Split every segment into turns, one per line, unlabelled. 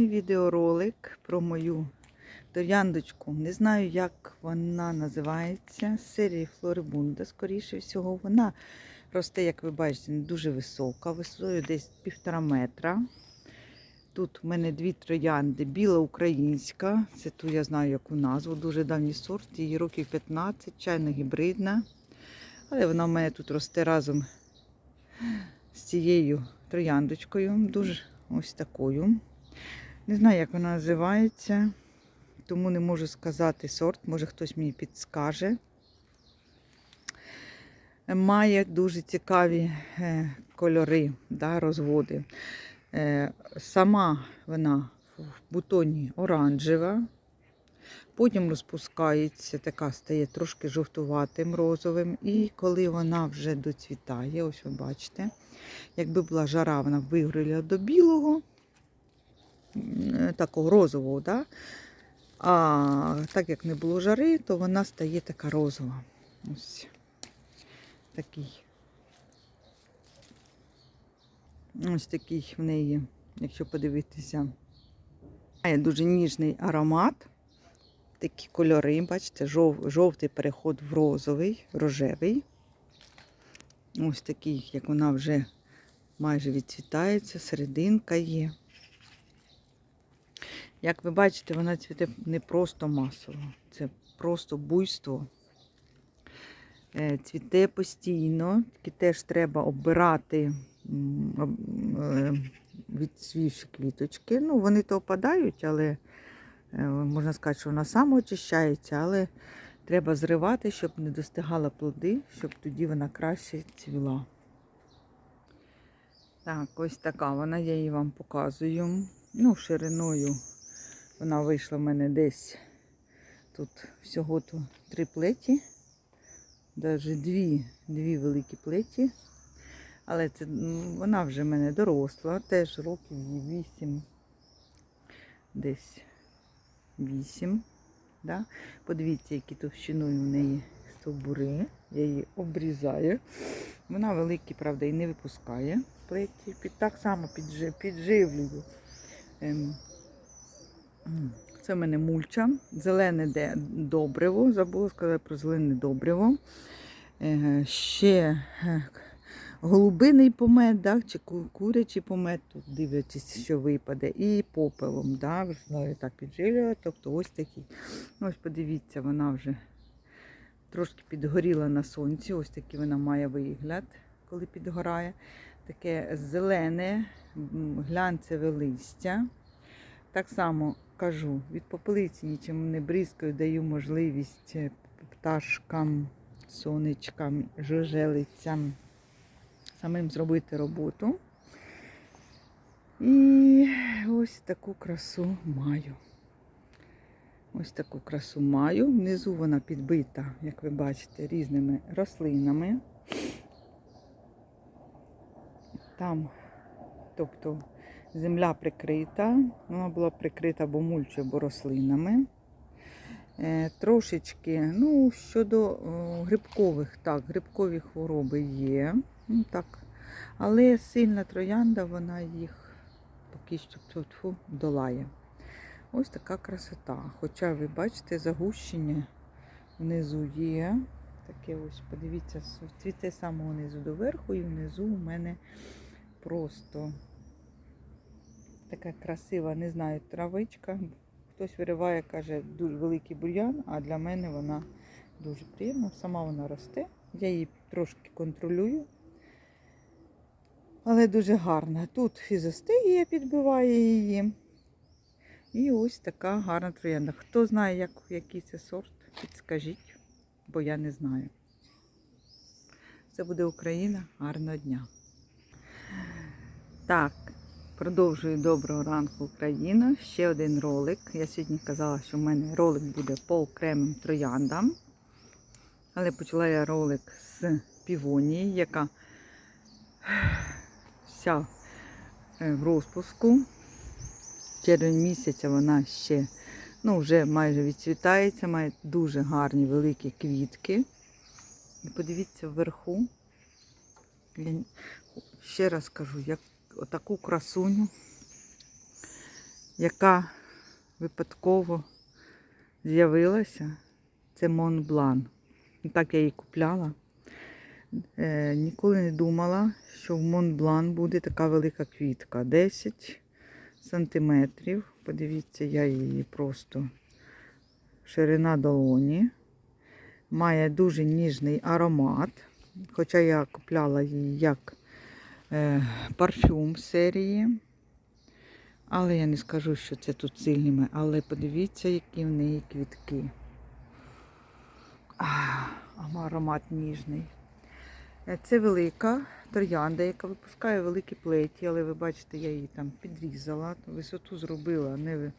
Відеоролик про мою трояндочку. Не знаю, як вона називається. З серії Флорибунда, скоріше всього. Вона росте, як ви бачите, не дуже висока, висотою десь півтора метра. Тут в мене дві троянди. Біла українська. Це ту я знаю, яку назву. Дуже давній сорт. Її років 15, чайно гібридна. Але вона в мене тут росте разом з цією трояндочкою. Дуже ось такою. Не знаю, як вона називається, тому не можу сказати сорт, може хтось мені підскаже. Має дуже цікаві е, кольори, да, розводи. Е, Сама вона в бутоні оранжева, потім розпускається, така стає трошки жовтуватим розовим. І коли вона вже доцвітає, ось ви бачите, якби була жара, вона вигоріла до білого такого розового, да? а так як не було жари, то вона стає така розова. Ось такий. Ось такий в неї, якщо подивитися, має дуже ніжний аромат. Такі кольори, бачите, жов, жовтий переход в розовий, рожевий. Ось такий, як вона вже майже відцвітається, серединка є. Як ви бачите, вона цвіте не просто масово, це просто буйство. Е, Цвіте постійно, тільки теж треба обирати м, об- е, відцвівші квіточки. Ну, вони то опадають, але е, можна сказати, що вона сама очищається, але треба зривати, щоб не достигала плоди, щоб тоді вона краще цвіла. Так, ось така вона, я її вам показую. Ну, шириною вона вийшла в мене десь тут всього то три плеті, навіть дві, дві великі плеті. Але це, вона вже в мене доросла, теж років їй вісім, десь вісім. Да? Подивіться, які товщиною в неї стовбури. Я її обрізаю. Вона великі, правда, і не випускає плеті. Під, так само піджи, підживлюю. Ем, це в мене мульча, зелене де добриво. Забула сказати про зелене добриво. Е, ще е, голубиний помет, да, чи курячий помет, тут дивлячись, що випаде, і попелом. Да, весною так підживлюю. Тобто ось такий. Ось подивіться, вона вже трошки підгоріла на сонці. Ось такий вона має вигляд, коли підгорає. Таке зелене, глянцеве листя. Так само кажу, від попелиці нічим не бризкаю, даю можливість е, пташкам, сонечкам, жужелицям самим зробити роботу. І ось таку красу маю. Ось таку красу маю. Внизу вона підбита, як ви бачите, різними рослинами. Там, тобто, земля прикрита, вона була прикрита або мульчою, або рослинами. Е, трошечки, ну, щодо грибкових, так, грибкові хвороби є. Ну, так. Але сильна троянда, вона їх поки що тьфу-тьфу, долає. Ось така красота. Хоча ви бачите, загущення внизу є. Таке ось, подивіться, цвіте самого низу до верху, і внизу у мене просто така красива, не знаю, травичка. Хтось вириває, каже, дуже великий бур'ян, а для мене вона дуже приємна. Сама вона росте. Я її трошки контролюю. Але дуже гарна. Тут фізостегія підбиває її. І ось така гарна троянда. Хто знає, як, який це сорт, підскажіть, бо я не знаю. Це буде Україна. Гарного дня. Так, продовжую доброго ранку Україна. Ще один ролик. Я сьогодні казала, що в мене ролик буде по окремим трояндам. Але почала я ролик з півонії, яка вся е, в розпуску. Червень місяця вона ще ну, вже майже відцвітається, має дуже гарні великі квітки. І подивіться вверху. Ще раз кажу, як отаку красуню яка випадково з'явилася, це Монблан. Так я її купляла. Е, ніколи не думала, що в Монблан буде така велика квітка. 10 сантиметрів. Подивіться, я її просто ширина долоні. Має дуже ніжний аромат. Хоча я купляла її як парфюм серії. Але я не скажу, що це тут сильними. Але подивіться, які в неї квітки. А, аромат ніжний. Е, Це велика троянда, яка випускає великі плеті, але ви бачите, я її там підрізала, висоту зробила, не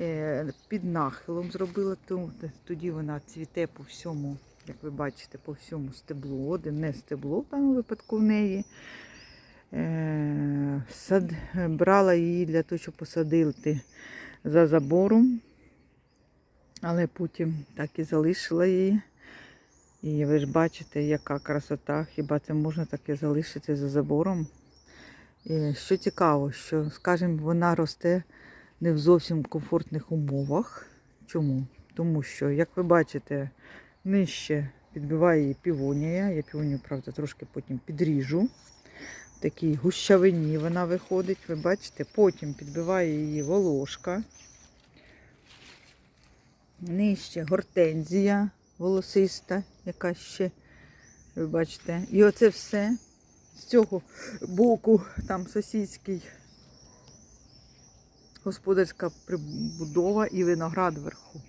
е, під нахилом зробила, то- тоді вона цвіте по всьому, як ви бачите, по всьому стеблу. Одне стебло в даному випадку в неї. Е, Сад, брала її для того, щоб посадити за забором, але потім так і залишила її. І ви ж бачите, яка красота, хіба це можна таке залишити за забором. І що цікаво, що, скажімо, вона росте не в зовсім комфортних умовах. Чому? Тому що, як ви бачите, нижче підбиває її півонія. Я півонію, правда, трошки потім підріжу. Такій гущавині вона виходить, ви бачите, потім підбиває її волошка. Нижче гортензія волосиста, яка ще, ви бачите. І оце все з цього боку, там сусідський господарська прибудова і виноград вверху.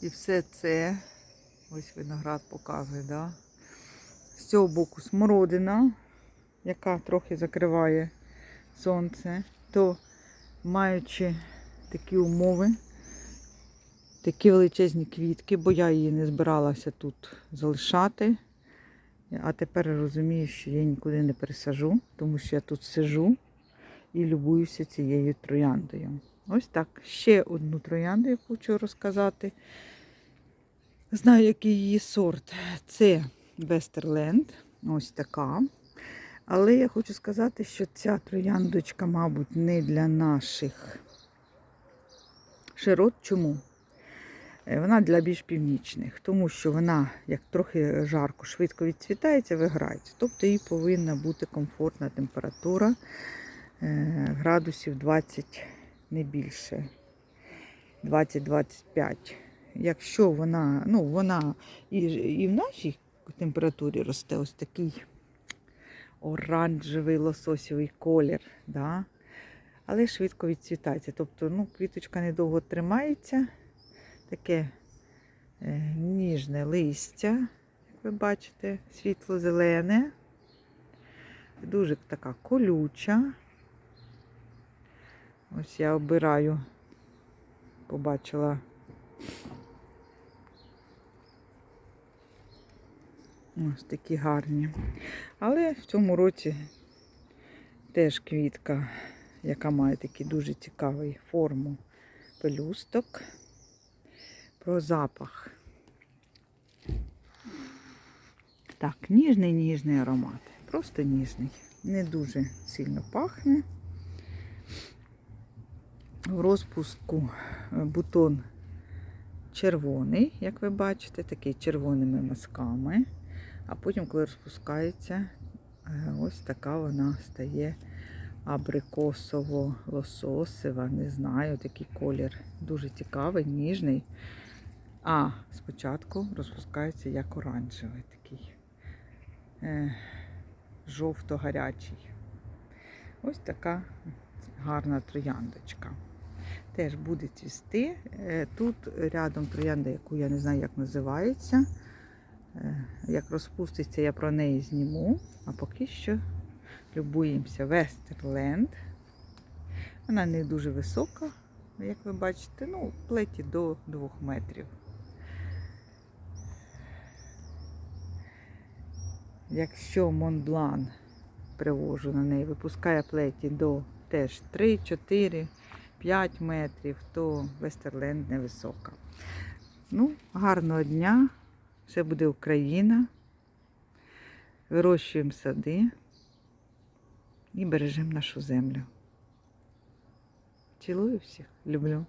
І все це, ось виноград показує, да? з цього боку смородина, яка трохи закриває сонце, то маючи такі умови, такі величезні квітки, бо я її не збиралася тут залишати. А тепер розумію, що я нікуди не пересажу, тому що я тут сижу і любуюся цією трояндою. Ось так. Ще одну троянду я хочу розказати. Знаю, який її сорт. Це Вестерленд. Ось така. Але я хочу сказати, що ця трояндочка, мабуть, не для наших широт. Чому? Е, Вона для більш північних, тому що вона, як трохи жарко, швидко відцвітається, виграється. Тобто їй повинна бути комфортна температура е, градусів 20, не більше. 20-25. Якщо вона, ну, вона і, і в нашій температурі росте ось такий оранжевий лососєвий колір, да? але швидко відцвітається. Тобто ну, квіточка недовго тримається, таке е, ніжне листя, як ви бачите, світло-зелене, дуже така колюча. Ось я обираю, побачила. Ось такі гарні. Але в цьому році теж квітка, яка має такий дуже цікавий форму пелюсток. Про запах. Так, ніжний ніжний аромат. Просто ніжний. Не дуже сильно пахне. В розпуску е, бутон червоний, як ви бачите, такий червоними мазками. А потім, коли розпускається, е, ось така вона стає абрикосово-лососева, не знаю, такий колір. Дуже цікавий, ніжний. А спочатку розпускається як оранжевий, такий е, жовто-гарячий. Ось така гарна трояндочка. Теж буде цвісти. Е, Тут рядом троянда, яку я не знаю, як називається. Е, Як розпуститься, я про неї зніму. А поки що любуємося Вестерленд. Вона не дуже висока, як ви бачите, ну, плеті до 2 метрів. Якщо Монблан привожу на неї, випускає плеті до теж 3, 4, 5 метрів, то Вестерленд невисока. Ну, гарного дня! Все буде Україна. Вирощуємо сади і бережемо нашу землю. Цілую всіх. Люблю.